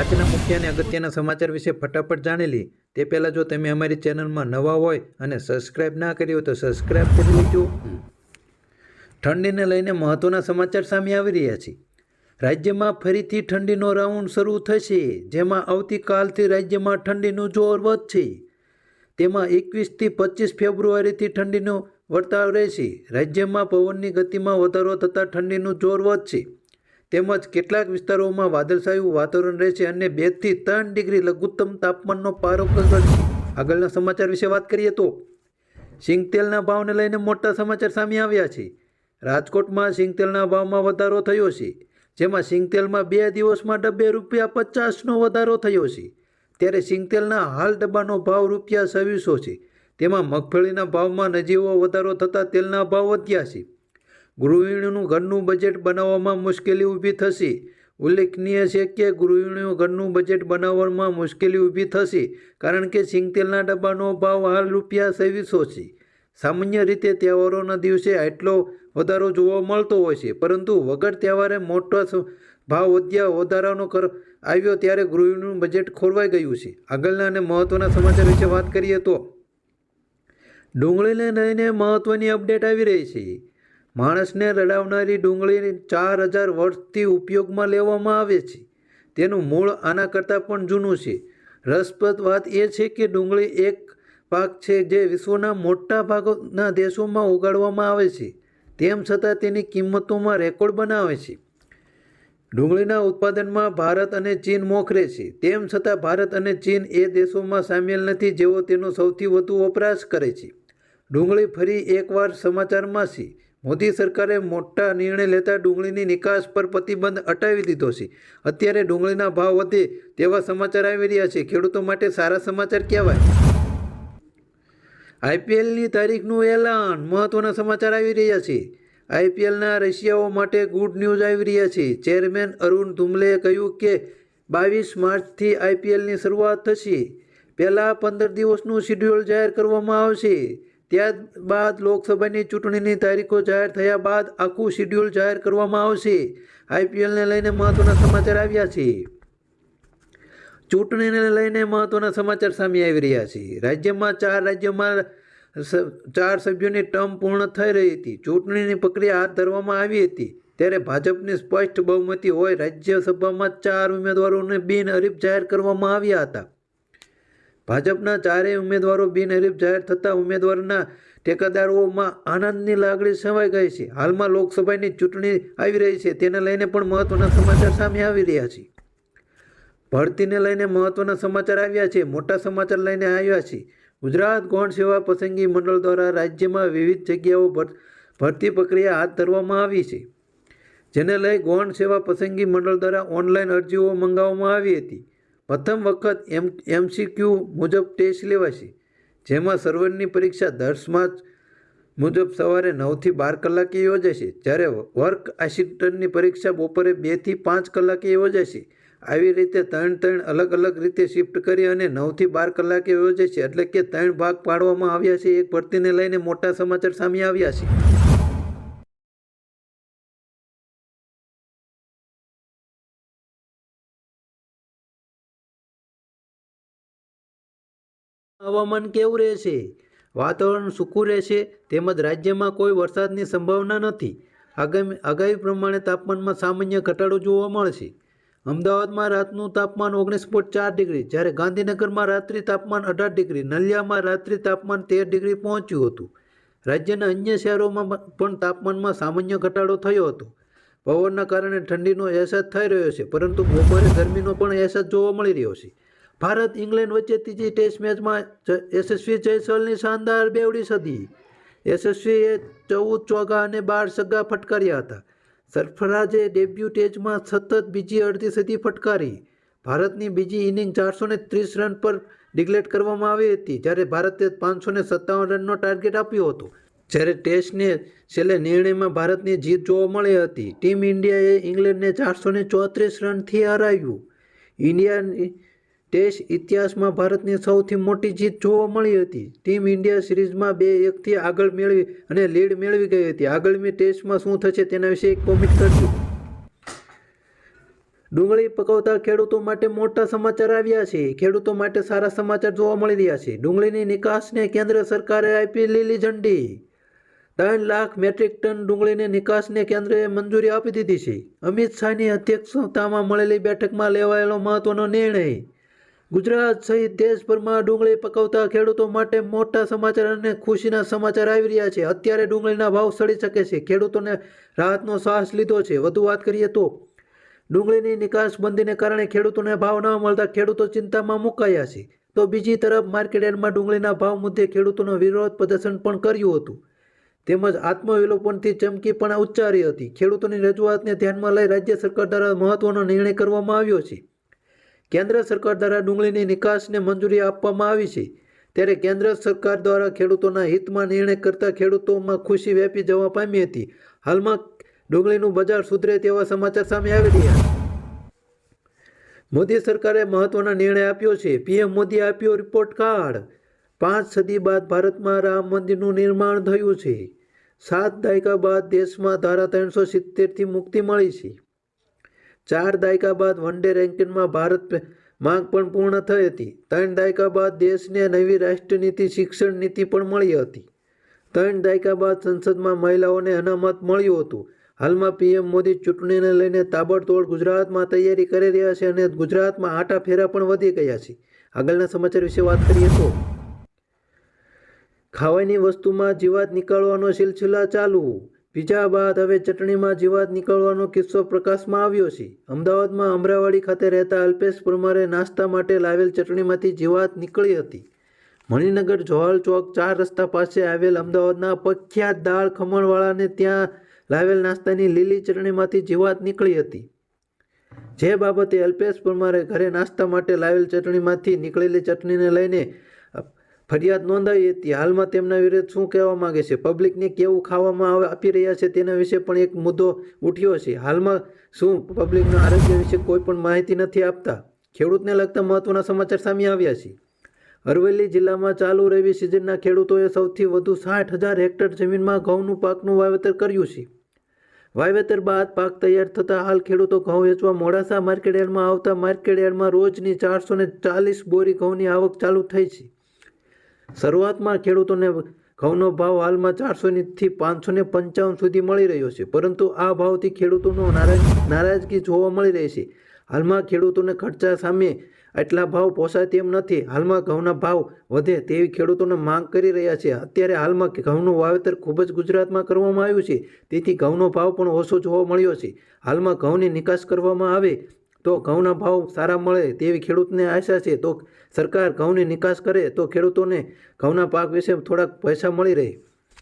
આજના મુખ્ય અને અગત્યના સમાચાર વિશે ફટાફટ જાણી તે પહેલાં જો તમે અમારી ચેનલમાં નવા હોય અને સબસ્ક્રાઇબ ના કરી તો સબસ્ક્રાઇબ કરી લેજો. ઠંડીને લઈને મહત્ત્વના સમાચાર સામે આવી રહ્યા છે. રાજ્યમાં ફરીથી ઠંડીનો રાઉન્ડ શરૂ થશે, જેમાં આવતીકાલથી રાજ્યમાં ઠંડીનું જોર વધશે. તેમાં એકવીસથી પચીસ ફેબ્રુઆરીથી ઠંડીનો વર્તાવ રહેશે. રાજ્યમાં પવનની ગતિમાં વધારો થતાં ઠંડીનું જોર વધશે. તેમજ કેટલાક વિસ્તારોમાં વાદળછાયું વાતાવરણ રહેશે અને બેથી ત્રણ ડિગ્રી લઘુત્તમ તાપમાનનો પારો ઘટશે આગળના સમાચાર વિશે વાત કરીએ તો સિંગતેલના ભાવને લઈને મોટા સમાચાર સામે આવ્યા છે. રાજકોટમાં સિંગતેલના ભાવમાં વધારો થયો છે. જેમાં સિંગતેલમાં બે દિવસમાં ડબ્બે રૂપિયા પચાસનો વધારો થયો છે. ત્યારે સિંગતેલના હાલ ડબ્બાનો ભાવ રૂપિયા છવ્વીસો છે. તેમાં મગફળીના ભાવમાં નજીવો વધારો થતાં તેલના ભાવ વધ્યા છે. ગૃહિણીનું ઘરનું બજેટ બનાવવામાં મુશ્કેલી ઊભી થશે. ઉલ્લેખનીય છે કે ગૃહિણીઓ ઘરનું બજેટ બનાવવામાં મુશ્કેલી ઊભી થશે કારણ કે સિંગતેલના ડબ્બાનો ભાવ હાલ રૂપિયા સવીસો છે. સામાન્ય રીતે તહેવારોના દિવસે આટલો વધારો જોવા મળતો હોય છે, પરંતુ વગર તહેવારે મોટો ભાવ વધ્યા વધારાનો કર, આવ્યો ત્યારે ગૃહિણીનું બજેટ ખોરવાઈ ગયું છે. આગળના અને મહત્ત્વના સમાચાર વિશે વાત કરીએ તો ડુંગળીને લઈને મહત્ત્વની અપડેટ આવી રહી છે. માણસને રડાવનારી ડુંગળી ચાર હજાર વર્ષથી ઉપયોગમાં લેવામાં આવે છે. તેનું મૂળ આના કરતાં પણ જૂનું છે. રસપ્રદ વાત એ છે કે ડુંગળી એક પાક છે જે વિશ્વના મોટા ભાગના દેશોમાં ઉગાડવામાં આવે છે. તેમ છતાં તેની કિંમતોમાં રેકોર્ડ બનાવે છે. ડુંગળીના ઉત્પાદનમાં ભારત અને ચીન મોખરે છે. તેમ છતાં ભારત અને ચીન એ દેશોમાં સામેલ નથી જેઓ તેનો સૌથી વધુ વપરાશ કરે છે. ડુંગળી ફરી એકવાર સમાચારમાં છે. મોદી સરકારે મોટા નિર્ણય લેતા ડુંગળીની નિકાસ પર પ્રતિબંધ હટાવી દીધો છે. અત્યારે ડુંગળીના ભાવ વધે તેવા સમાચાર આવી રહ્યા છે. ખેડૂતો માટે સારા સમાચાર કહેવાય. આઈપીએલની તારીખનું એલાન, મહત્વના સમાચાર આવી રહ્યા છે. આઈપીએલના રશિયાઓ માટે ગુડ ન્યૂઝ આવી રહ્યા છે. ચેરમેન અરુણ ધુમલેએ કહ્યું કે બાવીસ માર્ચથી આઈપીએલની શરૂઆત થશે. પહેલાં પંદર દિવસનું શિડ્યુલ જાહેર કરવામાં આવશે. ત્યારબાદ લોકસભાની ચૂંટણીની તારીખો જાહેર થયા બાદ આખું શિડ્યુલ જાહેર કરવામાં આવશે. આઈપીએલને લઈને મહત્વના સમાચાર આવ્યા છે. ચૂંટણીને લઈને મહત્વના સમાચાર સામે આવી રહ્યા છે. રાજ્યમાં ચાર રાજ્યોમાં ચાર સભ્યોની ટર્મ પૂર્ણ થઈ રહી હતી. ચૂંટણીની પ્રક્રિયા હાથ ધરવામાં આવી હતી. ત્યારે ભાજપની સ્પષ્ટ બહુમતી હોય રાજ્યસભામાં ચાર ઉમેદવારોને બિનહરીફ જાહેર કરવામાં આવ્યા હતા. ભાજપના ચારેય ઉમેદવારો બિનહરીફ જાહેર થતાં ઉમેદવારના ટેકાદારોમાં આનંદની લાગણી છવાઈ ગઈ છે. હાલમાં લોકસભાની ચૂંટણી આવી રહી છે. તેને લઈને પણ મહત્વના સમાચાર સામે આવી રહ્યા છે. ભરતીને લઈને મહત્વના સમાચાર આવ્યા છે. મોટા સમાચાર લઈને આવ્યા છે. ગુજરાત ગૌણ સેવા પસંદગી મંડળ દ્વારા રાજ્યમાં વિવિધ જગ્યાઓ ભર- ભરતી પ્રક્રિયા હાથ ધરવામાં આવી છે. જેને લઈ ગૌણ સેવા પસંદગી મંડળ દ્વારા ઓનલાઈન અરજીઓ મંગાવવામાં આવી હતી. પ્રથમ વખત એમ એમસીક્યુ મુજબ ટેસ્ટ લેવાશે, જેમાં સર્વરની પરીક્ષા દસ માર્ચ મુજબ સવારે નવથી બાર કલાકે યોજાશે, જ્યારે વર્ક આસિસ્ટન્ટની પરીક્ષા બપોરે બેથી પાંચ કલાકે યોજાશે. આવી રીતે ત્રણ ત્રણ અલગ અલગ રીતે શિફ્ટ કરી અને નવથી બાર કલાકે યોજાશે, એટલે કે ત્રણ ભાગ પાડવામાં આવ્યા છે. એક ભરતીને લઈને મોટા સમાચાર સામે આવ્યા છે. હવામાન કેવું રહેશે? વાતાવરણ સૂકું રહેશે તેમજ રાજ્યમાં કોઈ વરસાદની સંભાવના નથી. આગામી, આગાહી પ્રમાણે તાપમાનમાં સામાન્ય ઘટાડો જોવા મળશે. અમદાવાદમાં રાતનું તાપમાન ઓગણીસ પોઈન્ટ ચાર ડિગ્રી, જ્યારે ગાંધીનગરમાં રાત્રિ તાપમાન અઢાર ડિગ્રી, નલિયામાં રાત્રિ તાપમાન તેર ડિગ્રી પહોંચ્યું હતું. રાજ્યના અન્ય શહેરોમાં પણ તાપમાનમાં સામાન્ય ઘટાડો થયો હતો. પવનના કારણે ઠંડીનો અહેસાસ થઈ રહ્યો છે, પરંતુ બપોરે ગરમીનો પણ અહેસાસ જોવા મળી રહ્યો છે. ભારત ઇંગ્લેન્ડ વચ્ચે ત્રીજી ટેસ્ટ મેચમાં યશસ્વી જયસવાલની શાનદાર બેવડી સદી. યશસ્વીએ ચૌદ ચોગા અને બાર સગ્ગા ફટકાર્યા હતા. સરફરાજે ડેબ્યુ ટેસ્ટમાં સતત બીજી અડધી સદી ફટકારી. ભારતની બીજી ઇનિંગ ચારસો ત્રીસ રન પર ડિક્લેર કરવામાં આવી હતી, જ્યારે ભારતે પાંચસો સત્તાવન રનનો ટાર્ગેટ આપ્યો હતો. જ્યારે ટેસ્ટને છેલ્લે નિર્ણયમાં ભારતની જીત જોવા મળી હતી, ટીમ ઇન્ડિયાએ ઇંગ્લેન્ડને ચારસો ચોત્રીસ રનથી હરાવ્યું. ઇન્ડિયાની ટેસ્ટ ઇતિહાસમાં ભારતની સૌથી મોટી જીત જોવા મળી હતી. ટીમ ઇન્ડિયા સિરીઝમાં બે એકથી આગળ મેળવી અને લીડ મેળવી ગઈ હતી. આગળની ટેસ્ટમાં શું થશે તેના વિશે એક કોમેન્ટ કરજો. ડુંગળી પકવતા ખેડૂતો માટે મોટા સમાચાર આવ્યા છે. ખેડૂતો માટે સારા સમાચાર જોવા મળી રહ્યા છે. ડુંગળીની નિકાસને કેન્દ્ર સરકારે આપી લીલી ઝંડી. ત્રણ લાખ મેટ્રિક ટન ડુંગળીની નિકાસને કેન્દ્રએ મંજૂરી આપી દીધી છે. અમિત શાહની અધ્યક્ષતામાં મળેલી બેઠકમાં લેવાયેલો મહત્વનો નિર્ણય ગુજરાત સહિત દેશભરમાં ડુંગળી પકવતા ખેડૂતો માટે મોટા સમાચાર અને ખુશીના સમાચાર આવી રહ્યા છે. અત્યારે ડુંગળીના ભાવ સડી શકે છે. ખેડૂતોને રાહતનો શ્વાસ લીધો છે. વધુ વાત કરીએ તો, ડુંગળીની નિકાસ બંધીને કારણે ખેડૂતોને ભાવ ન મળતા ખેડૂતો ચિંતામાં મુકાયા છે. તો બીજી તરફ માર્કેટયાર્ડમાં ડુંગળીના ભાવ મુદ્દે ખેડૂતોનો વિરોધ પ્રદર્શન પણ કર્યું હતું. તેમજ આત્મવિલોપનથી ચમકી પણ ઉચ્ચારી હતી. ખેડૂતોની રજૂઆતને ધ્યાનમાં લઈ રાજ્ય સરકાર દ્વારા મહત્વનો નિર્ણય કરવામાં આવ્યો છે. કેન્દ્ર સરકાર દ્વારા ડુંગળીની નિકાસને મંજૂરી આપવામાં આવી છે. ત્યારે કેન્દ્ર સરકાર દ્વારા ખેડૂતોના હિતમાં નિર્ણય કરતા ખેડૂતોમાં ખુશી વ્યાપી જવા પામી હતી. હાલમાં ડુંગળીનું બજાર સુધરે તેવા સમાચાર સામે આવી રહ્યા. મોદી સરકારે મહત્વનો નિર્ણય આપ્યો છે. પીએમ મોદીએ આપ્યો રિપોર્ટ કાર્ડ પાંચ સદી બાદ ભારતમાં રામ મંદિરનું નિર્માણ થયું છે. સાત દાયકા બાદ દેશમાં ધારા ત્રણસો સિત્તેરથી મુક્તિ મળી છે. ચાર દાયકા બાદ વન ડે રેન્કિંગમાં ભારત માંગ પણ પૂર્ણ થઈ હતી. ત્રણ દાયકા બાદ દેશને નવી રાષ્ટ્રનીતિ, શિક્ષણ નીતિ પણ મળી હતી. ત્રણ દાયકા બાદ સંસદમાં મહિલાઓને અનામત મળ્યું હતું. હાલમાં પીએમ મોદી ચૂંટણીને લઈને તાબડતોડ ગુજરાતમાં તૈયારી કરી રહ્યા છે અને ગુજરાતમાં આટા ફેરા પણ વધી ગયા છે. આગળના સમાચાર વિશે વાત કરીએ તો ખાવાની વસ્તુમાં જીવાત નીકાળવાનો સિલસિલા ચાલુ. પીઝા બાદ હવે ચટણીમાં જીવાત નીકળવાનો કિસ્સો પ્રકાશમાં આવ્યો છે. અમદાવાદમાં અમરાવાડી ખાતે રહેતા અલ્પેશ પરમારે નાસ્તા માટે લાવેલ ચટણીમાંથી જીવાત નીકળી હતી. મણિનગર જોહલ ચોક ચાર રસ્તા પાસે આવેલ અમદાવાદના પ્રખ્યાત દાળ ખમણવાળાને ત્યાં લાવેલ નાસ્તાની લીલી ચટણીમાંથી જીવાત નીકળી હતી. જે બાબતે અલ્પેશ પરમારે ઘરે નાસ્તા માટે લાવેલ ચટણીમાંથી નીકળેલી ચટણીને લઈને ફરિયાદ નોંધાવી હતી. હાલમાં તેમના વિરુદ્ધ શું કહેવા માંગે છે? પબ્લિકને કેવું ખાવામાં આવે- આપી રહ્યા છે તેના વિશે પણ એક મુદ્દો ઉઠ્યો છે. હાલમાં શું પબ્લિકના આરોગ્ય વિશે કોઈ પણ માહિતી નથી આપતા? ખેડૂતને લગતા મહત્વના સમાચાર સામે આવ્યા છે. અરવલ્લી જિલ્લામાં ચાલુ રવિ સિઝનના ખેડૂતોએ સૌથી વધુ સાઠ હજાર હેક્ટર જમીનમાં ઘઉંનું પાકનું વાવેતર કર્યું છે. વાવેતર બાદ પાક તૈયાર થતાં હાલ ખેડૂતો ઘઉં વેચવા મોડાસા માર્કેટયાર્ડમાં આવતા માર્કેટયાર્ડમાં રોજની ચારસો ચાલીસ બોરી ઘઉંની આવક ચાલુ થઈ છે. શરૂઆતમાં ખેડૂતોને ઘઉંનો ભાવ હાલમાં ચારસોથી પાંચસો ને પંચાવન સુધી મળી રહ્યો છે. પરંતુ આ ભાવથી ખેડૂતોનો નારાજ, નારાજગી જોવા મળી રહી છે. હાલમાં ખેડૂતોને ખર્ચા સામે એટલા ભાવ પોસાય તેમ નથી. હાલમાં ઘઉંના ભાવ વધે તેવી ખેડૂતોને માંગ કરી રહ્યા છે. અત્યારે હાલમાં ઘઉંનું વાવેતર ખૂબ જ ગુજરાતમાં કરવામાં આવ્યું છે. તેથી ઘઉંનો ભાવ પણ ઓછો જોવા મળ્યો છે. હાલમાં ઘઉંની નિકાસ કરવામાં આવે તો ઘઉંના ભાવ સારા મળે તેવી ખેડૂતને આશા છે, તો સરકાર ઘઉંની નિકાસ કરે, તો ખેડૂતોને ઘઉંના પાક વિશે થોડાક પૈસા મળી રહે.